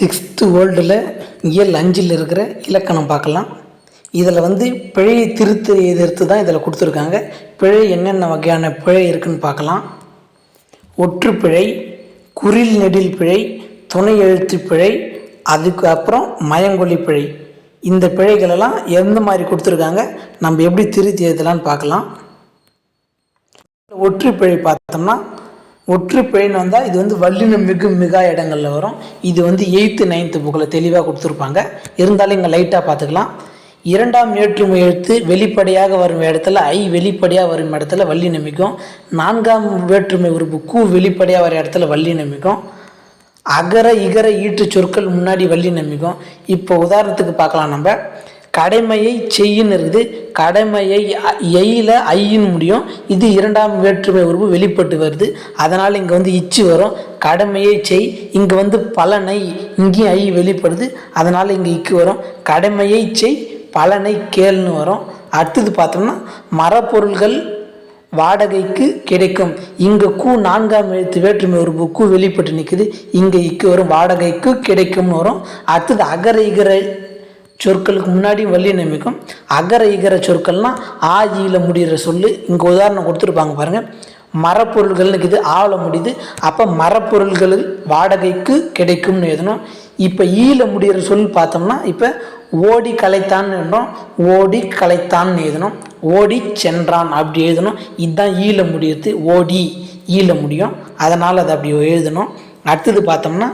Sixth வேர்ல்டில் இயல் அஞ்சில் இருக்கிற இலக்கணம் பார்க்கலாம். இதில் வந்து பிழையை திருத்து எதிர்த்து தான் இதில் கொடுத்துருக்காங்க. பிழை என்னென்ன வகையான பிழை இருக்குன்னு பார்க்கலாம். ஒற்றுப்பிழை குறில் நெடில் பிழை துணை எழுத்து பிழை அதுக்கு அப்புறம் மயங்கொலி பிழை. இந்த பிழைகளெல்லாம் எந்த மாதிரி கொடுத்துருக்காங்க? நம்ம எப்படி திருத்தி எழுதலான்னு பார்க்கலாம். ஒற்றுப்பிழை பார்த்தோம்னா ஒற்று ஒற்றுப்பிழைன்னு வந்தால் இது வந்து வல்லின மிகு மிகா இடங்களில் வரும். இது வந்து எயித்து நைன்த்து புக்கில் தெளிவாக கொடுத்துருப்பாங்க. இருந்தாலும் இங்கே லைட்டாக பார்த்துக்கலாம். இரண்டாம் வேற்றுமை எழுத்து வெளிப்படையாக வரும் இடத்துல ஐ வெளிப்படையாக வரும் இடத்துல வள்ளி நம்பிக்கும் நான்காம் வேற்றுமை உறுப்பு கூ வெளிப்படையாக வர இடத்துல வள்ளி மிகும். அகர இகர ஈற்று சொற்கள் முன்னாடி வள்ளி மிகும். இப்போ உதாரணத்துக்கு பார்க்கலாம் நம்ம. கடமையை செய்யின்னு இருக்குது. கடமையை எயில ஐயின்னு முடியும். இது இரண்டாம் வேற்றுமை உறுப்பு வெளிப்பட்டு வருது. அதனால் இங்கே வந்து இச்சு வரும். கடமையை செய். இங்கே வந்து பலனை இங்கேயும் ஐ வெளிப்படுது. அதனால் இங்கே இக்கு வரும். கடமையை செய். பலனை கேள்னு வரும். அடுத்தது பார்த்தோம்னா மரப்பொருள்கள் வாடகைக்கு கிடைக்கும். இங்கே கூ நான்காம் எழுத்து வேற்றுமை உறுப்பு கூ வெளிப்பட்டு நிற்குது இங்கே இக்கு வரும். வாடகைக்கு கிடைக்கும்னு வரும். அடுத்தது அகர இகர சொற்களுக்கு முன்னாடி வள்ளி நம்பிக்கும் அகர இகர சொற்கள்னால் ஆஜியில் முடிகிற சொல்லு. இங்கே உதாரணம் கொடுத்துருப்பாங்க பாருங்கள் மரப்பொருள்கள்னு இருக்குது ஆவல முடியுது. அப்போ மரப்பொருள்கள் வாடகைக்கு கிடைக்கும்னு எழுதணும். இப்போ ஈல முடிகிற சொல் பார்த்தோம்னா இப்போ ஓடி கலைத்தான்னு எழுதணும். ஓடி கலைத்தான்னு எழுதணும். ஓடி சென்றான் அப்படி எழுதணும். இதுதான் ஈல முடியுது ஓடி ஈல முடியும். அதனால் அதை அப்படி எழுதணும். அடுத்தது பார்த்தோம்னா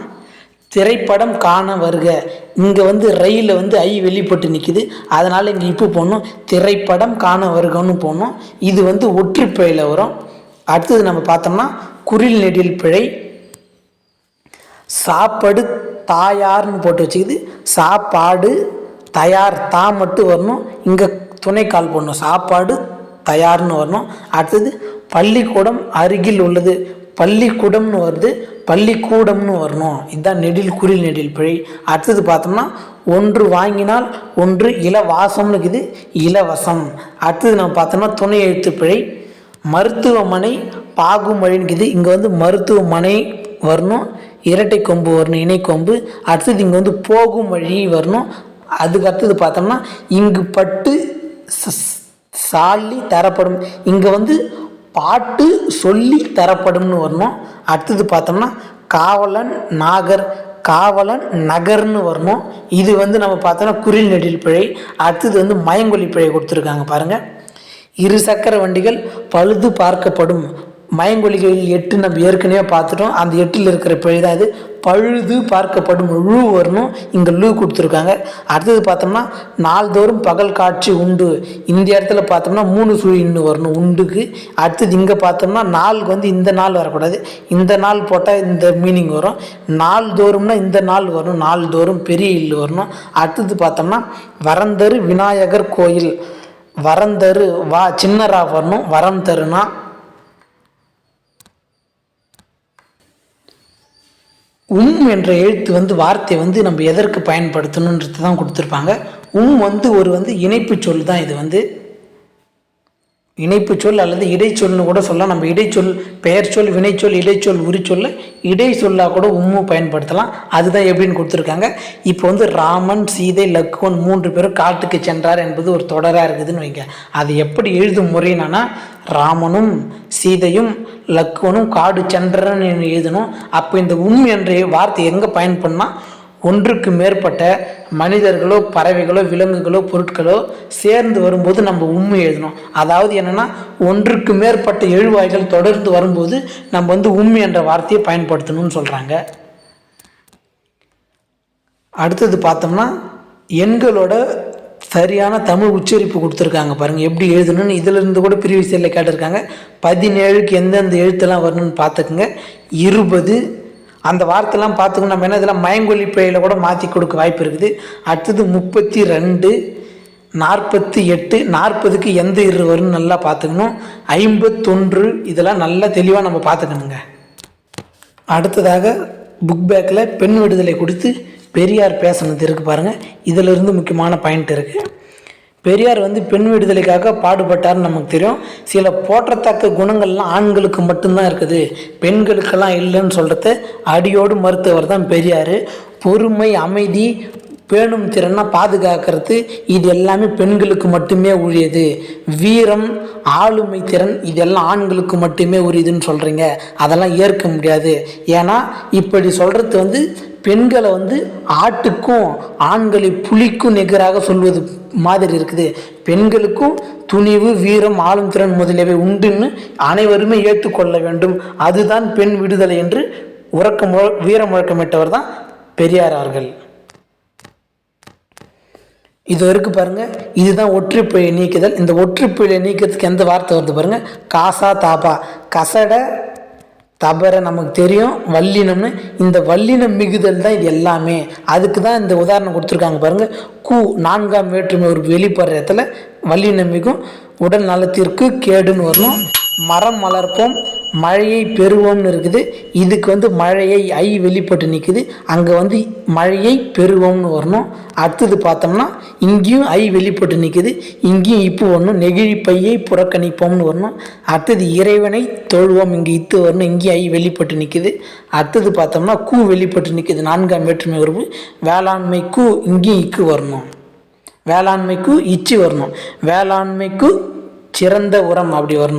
திரைப்படம் காண வருக. இங்கே வந்து ரயிலில் வந்து ஐ வெளிப்பட்டு நிற்கிது அதனால் இங்கே இப்போ போடணும். திரைப்படம் காண வருகன்னு போடணும். இது வந்து ஒற்றுப்பிழையில் வரும். அடுத்தது நம்ம பார்த்தோம்னா குரில் நெடில் பிழை. சாப்பாடு தாயார்னு போட்டு வச்சுக்குது. சாப்பாடு தயார் தா மட்டும் வரணும். இங்கே துணைக்கால் போடணும். சாப்பாடு தயார்னு வரணும். அடுத்தது பள்ளிக்கூடம் அருகில் உள்ளது. பள்ளிக்கூடம்னு வருது பள்ளிக்கூடம்னு வரணும். இதுதான் நெடில் குறில் நெடில் பிழை. அடுத்தது பார்த்தோம்னா ஒன்று வாங்கினால் ஒன்று இலவாசம்னு இருக்குது இலவசம். அடுத்தது நம்ம பார்த்தோம்னா துணை எழுத்து பிழை. மருத்துவமனை பாகுமொழின்னுக்குது இங்கே வந்து மருத்துவமனை வரணும் இரட்டை கொம்பு வரணும் இணை கொம்பு. அடுத்தது இங்கே வந்து போகும் வழி வரணும். அதுக்கு அடுத்தது பார்த்தோம்னா இங்கு பட்டு சாலி தரப்படும். இங்கே வந்து பாட்டு சொல்லி தரப்படும்னு வரணும். அடுத்தது பார்த்தோம்னா காவலன் நாகர் காவலன் நகர்னு வரணும். இது வந்து நம்ம பார்த்தோம்னா குரில் நெடில் பிழை. அடுத்தது வந்து மயங்கொலி பிழை கொடுத்துருக்காங்க பாருங்கள் இரு சக்கர வண்டிகள் பழுது பார்க்கப்படும். மயங்கொலிகளில் எட்டு நம்ம ஏற்கனவே பார்த்துட்டோம். அந்த எட்டில் இருக்கிற பிழை தான் இது. பழுது பார்க்கப்படும் லூ வரணும் இங்கே லூ கொடுத்துருக்காங்க. அடுத்தது பார்த்தோம்னா நாள்தோறும் பகல் காட்சி உண்டு. இந்த இடத்துல பார்த்தோம்னா மூணு சுழி இன்னும் வரணும் உண்டுக்கு. அடுத்தது இங்கே பார்த்தோம்னா நாளுக்கு வந்து இந்த நாள் வரக்கூடாது. இந்த நாள் போட்டால் இந்த மீனிங் வரும். நாள்தோறும்னா இந்த நாள் வரும் நாள்தோறும் பெரிய இல்லு வரணும். அடுத்தது பார்த்தோம்னா வரந்தரு விநாயகர் கோயில். வரந்தரு வா சின்னரா வரணும். வரம் தருனா உம் என்ற எழுத்து வந்து வார்த்தை வந்து நம்ம எதற்கு பயன்படுத்தணுன்றது தான் கொடுத்துருப்பாங்க. உம் வந்து ஒரு வந்து இணைப்பு சொல் தான் இது வந்து. இணைப்பு சொல் அல்லது இடைச்சொல்னு கூட சொல்லலாம். நம்ம இடைச்சொல் பெயர் சொல் வினைச்சொல் இடைச்சொல் உரிச்சொல்ல இடை சொல்லாக கூட உம்மு பயன்படுத்தலாம். அதுதான் எப்படின்னு கொடுத்துருக்காங்க. இப்போ வந்து ராமன் சீதை லக்குவன் மூன்று பேரும் காட்டுக்கு சென்றார் என்பது ஒரு தொடராக இருக்குதுன்னு வைங்க. அது எப்படி எழுதும் முறைனா ராமனும் சீதையும் லக்குவனும் காடு சென்றன்னு எழுதணும். அப்போ இந்த உம் என்ற வார்த்தை எங்கே பயன்படுனா ஒன்றுக்கு மேற்பட்ட மனிதர்களோ பறவைகளோ விலங்குகளோ பொருட்களோ சேர்ந்து வரும்போது நம்ம உண்மை எழுதணும். அதாவது என்னென்னா ஒன்றுக்கு மேற்பட்ட எழுவாய்கள் தொடர்ந்து வரும்போது நம்ம வந்து உண்மை என்ற வார்த்தையை பயன்படுத்தணும்னு சொல்கிறாங்க அடுத்தது பார்த்தோம்னா எண்களோட சரியான தமிழ் உச்சரிப்பு கொடுத்துருக்காங்க பாருங்கள் எப்படி எழுதணும்னு இதிலிருந்து கூட ப்ரீவியஸில் கேட்டிருக்காங்க. பதினேழுக்கு எந்தெந்த எழுத்தெல்லாம் வரணும்னு பார்த்துக்குங்க. இருபது அந்த வார்த்தைலாம் பார்த்துக்கணும். நம்ம என்ன இதெல்லாம் மயங்கொல்லி பிழையில் கூட மாற்றி கொடுக்க வாய்ப்பு இருக்குது. அடுத்தது முப்பத்தி ரெண்டு நாற்பத்தி எட்டு நாற்பதுக்கு எந்த இரு வரும்னு நல்லா பார்த்துக்கணும். ஐம்பத்தொன்று இதெல்லாம் நல்லா தெளிவாக நம்ம பார்த்துக்கணுங்க. அடுத்ததாக புக் பேக்கில் பெண் விடுதலை கொடுத்து பெரியார் பேசுனது இருக்குது பாருங்கள் இதிலிருந்து முக்கியமான பாயிண்ட் இருக்குது பெரியார் வந்து பெண் விடுதலைக்காக பாடுபட்டார்னு நமக்கு தெரியும். சில போற்றத்தக்க குணங்கள்லாம் ஆண்களுக்கு மட்டும்தான் இருக்குது. பெண்களுக்கெல்லாம் இல்லைன்னு சொல்கிறத அடியோடு மருத்துவர் தான் பெரியார். பொறுமை அமைதி பேணும் திறனை பாதுகாக்கிறது இது எல்லாமே பெண்களுக்கு மட்டுமே உரியது. வீரம் ஆளுமை திறன் இதெல்லாம் ஆண்களுக்கு மட்டுமே உரியதுன்னு சொல்கிறீங்க அதெல்லாம் ஏற்க முடியாது. ஏன்னா இப்படி சொல்கிறது வந்து பெண்களை வந்து ஆட்டுக்கும் ஆண்களை புலிக்கும் நிகராக சொல்வது மாதிரி இருக்குது. பெண்களுக்கும் துணிவு வீரம் ஆளும் திறன் முதலியவை உண்டுன்னு அனைவருமே ஏற்றுக்கொள்ள வேண்டும். அதுதான் பெண் விடுதலை என்று உறக்க முழ வீர முழக்கமிட்டவர் தான் பெரியார் அவர்கள். இது வரைக்கும் பாருங்கள் இதுதான் ஒற்றுப்பிழை நீக்குதல். இந்த ஒற்றுப்பிழை நீக்கிறதுக்கு எந்த வார்த்தை வருது பாருங்கள் காசா தாபா. கசட தபரை நமக்கு தெரியும் வல்லினம்னு. இந்த வல்லினம் மிகுதல் தான் இது எல்லாமே. அதுக்கு தான் இந்த உதாரணம் கொடுத்துருக்காங்க பாருங்கள் கு நான்காம் வேற்றுமை ஒரு வெளிப்படுற இடத்துல வல்லினம் மிகும் உடல் நலத்திற்கு கேடுன்னு வரணும். மரம் வளர்ப்போம் மழையை பெறுவோம்னு இருக்குது. இதுக்கு வந்து மழையை ஐ வெளிப்பட்டு நிற்குது அங்கே வந்து மழையை பெறுவோம்னு வரணும். அடுத்தது பார்த்தோம்னா இங்கேயும் ஐ வெளிப்பட்டு நிற்குது இங்கேயும் இப்போ வரணும். நெகிழி பையை புறக்கணிப்போம்னு வரணும். அடுத்தது இறைவனை தொழுவோம். இங்கே இத்து வரணும். இங்கேயும் ஐ வெளிப்பட்டு நிற்குது அடுத்தது பார்த்தோம்னா கூ வெளிப்பட்டு நிற்குது நான்காம் வேற்றுமை உறவு. வேளாண்மை கூ இங்கேயும் இக்கு வரணும். வேளாண்மைக்கு இச்சு வரணும். வேளாண்மைக்கு சிறந்த உரம் அப்படி வரணும்.